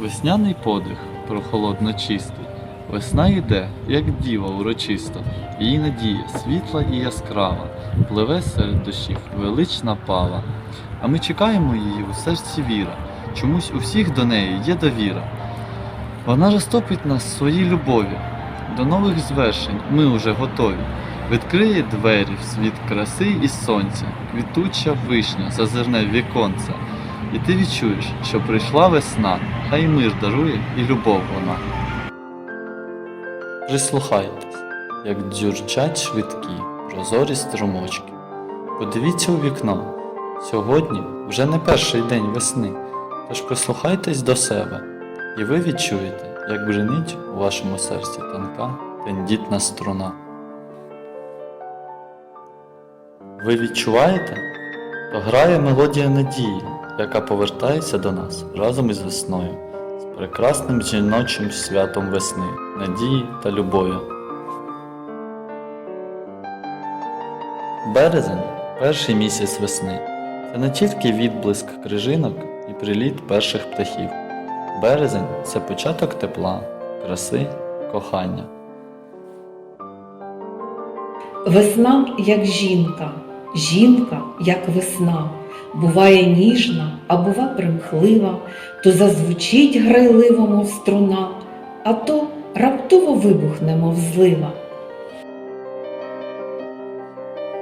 Весняний подих прохолодно чистий. Весна йде, як діва урочиста, її надія світла і яскрава, пливе серед дощів велична пава. А ми чекаємо її у серці віра, чомусь у всіх до неї є довіра. Вона розтопить нас своїй любові. До нових звершень ми уже готові. Відкриє двері в світ краси і сонця, квітуча вишня зазирне віконце. І ти відчуєш, що прийшла весна, хай мир дарує і любов вона. Прислухайтесь, як дзюрчать швидкі, прозорі струмочки. Подивіться у вікно. Сьогодні вже не перший день весни, тож прислухайтесь до себе, і ви відчуєте, як бринить у вашому серці тонка, тендітна струна. Ви відчуваєте? То грає мелодія надії, яка повертається до нас разом із весною, з прекрасним жіночим святом весни, надії та любові. Березень перший місяць весни. Це не тільки відблиск крижинок і приліт перших птахів. Березень це початок тепла, краси, кохання. Весна як жінка, жінка як весна, буває ніжна, а бува примхлива, то зазвучить грайливо, мов струна, а то раптово вибухне, мов злива.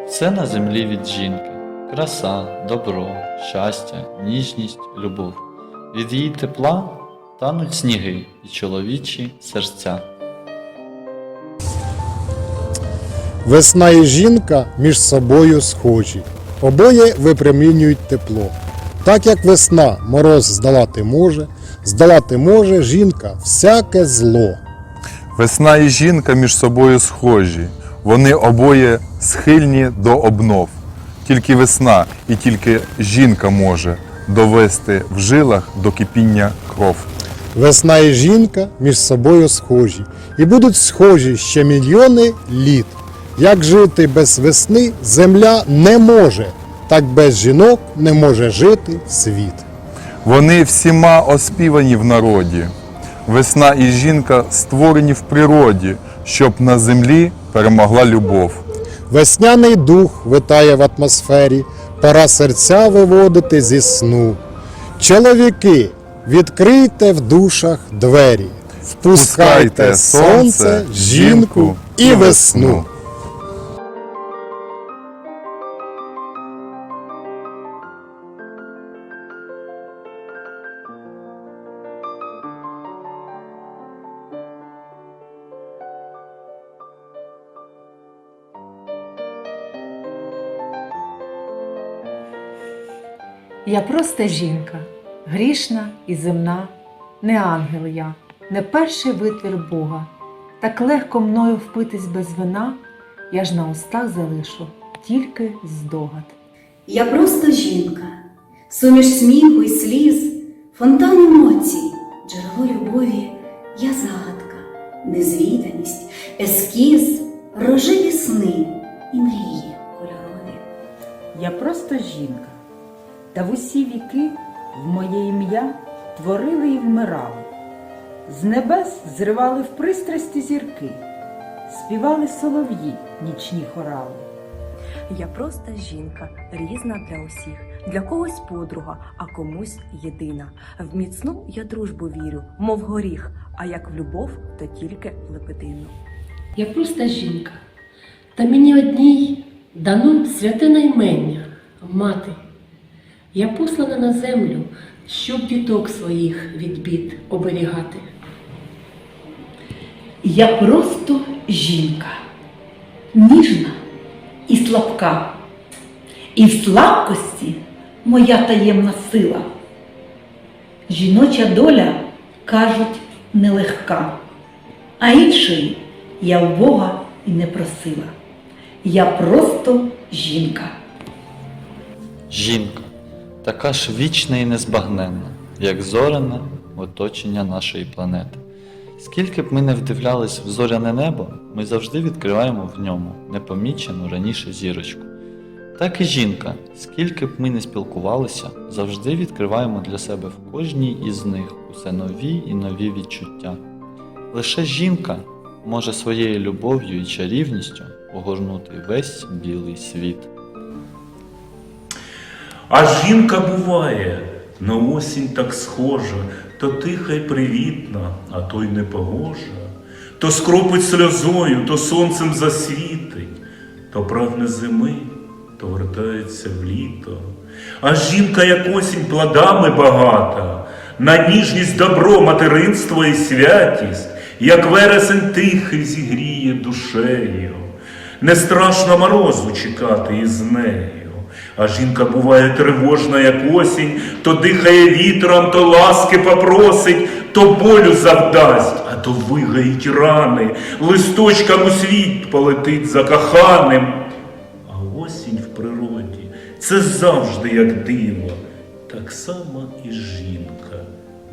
Все на землі від жінки. Краса, добро, щастя, ніжність, любов. Від її тепла тануть сніги і чоловічі серця. Весна і жінка між собою схожі. Обоє випромінюють тепло. Так як весна мороз здолати може, здолати може жінка всяке зло. Весна і жінка між собою схожі, вони обоє схильні до обнов. Тільки весна і тільки жінка може довести в жилах до кипіння кров. Весна і жінка між собою схожі, і будуть схожі ще мільйони літ. Як жити без весни земля не може, так без жінок не може жити світ. Вони всіма оспівані в народі. Весна і жінка створені в природі, щоб на землі перемогла любов. Весняний дух витає в атмосфері, пора серця виводити зі сну. Чоловіки, відкрийте в душах двері, впускайте сонце, жінку і весну. Я просто жінка, грішна і земна, не ангел я, не перший витвір Бога. Так легко мною впитись без вина, я ж на устах залишу тільки здогад. Я просто жінка, суміш сміху й сліз, фонтан емоцій, джерело любові, я загадка, незвіданість, ескіз, рожеві сни і мрії кольорові. Я просто жінка, та в усі віки в моє ім'я творили і вмирали. З небес зривали в пристрасті зірки, співали солов'ї нічні хорали. Я просто жінка, різна для усіх, для когось подруга, а комусь єдина. В міцну я дружбу вірю, мов горіх, а як в любов, то тільки в лебедину. Я просто жінка, та мені одній дано святе наймення, мати. Я послана на землю, щоб діток своїх від бід оберігати. Я просто жінка, ніжна і слабка. І в слабкості моя таємна сила. Жіноча доля, кажуть, нелегка, а іншої я в Бога і не просила. Я просто жінка. Жінка, така ж вічна і незбагненна, як зоряне оточення нашої планети. Скільки б ми не вдивлялись в зоряне небо, ми завжди відкриваємо в ньому непомічену раніше зірочку. Так і жінка, скільки б ми не спілкувалися, завжди відкриваємо для себе в кожній із них усе нові і нові відчуття. Лише жінка може своєю любов'ю і чарівністю огорнути весь білий світ. А жінка буває на осінь так схожа, то тиха й привітна, а то й непогожа, то скропить сльозою, то сонцем засвітить, то прагне зими, то вертається в літо. А жінка, як осінь, плодами багата, на ніжність добро, материнство і святість, як вересень тихий зігріє душею. Не страшно морозу чекати із нею. А жінка буває тривожна, як осінь, то дихає вітром, то ласки попросить, то болю завдасть, а то вигаїть рани, листочкам у світ полетить за коханим. А осінь в природі це завжди як диво, так само і жінка.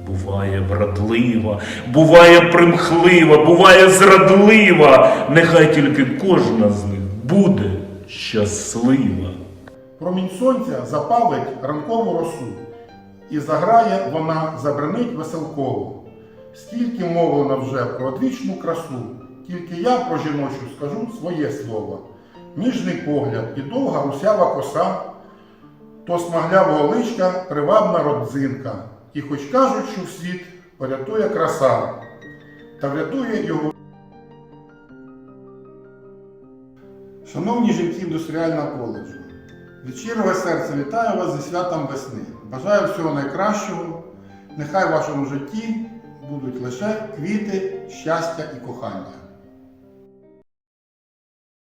Буває вродлива, буває примхлива, буває зрадлива. Нехай тільки кожна з них буде щаслива. Промінь сонця запалить ранкову росу, і заграє вона, забринить веселково. Скільки мовлено вже про одвічну красу, тільки я про жіночу скажу своє слово. Ніжний погляд і довга русява коса, то смаглявого личка привабна родзинка, і хоч кажуть, що в світ порятує краса, та врятує його. Шановні жінки індустріального коледжу, від щирого серця вітаю вас зі святом весни. Бажаю всього найкращого. Нехай в вашому житті будуть лише квіти, щастя і кохання.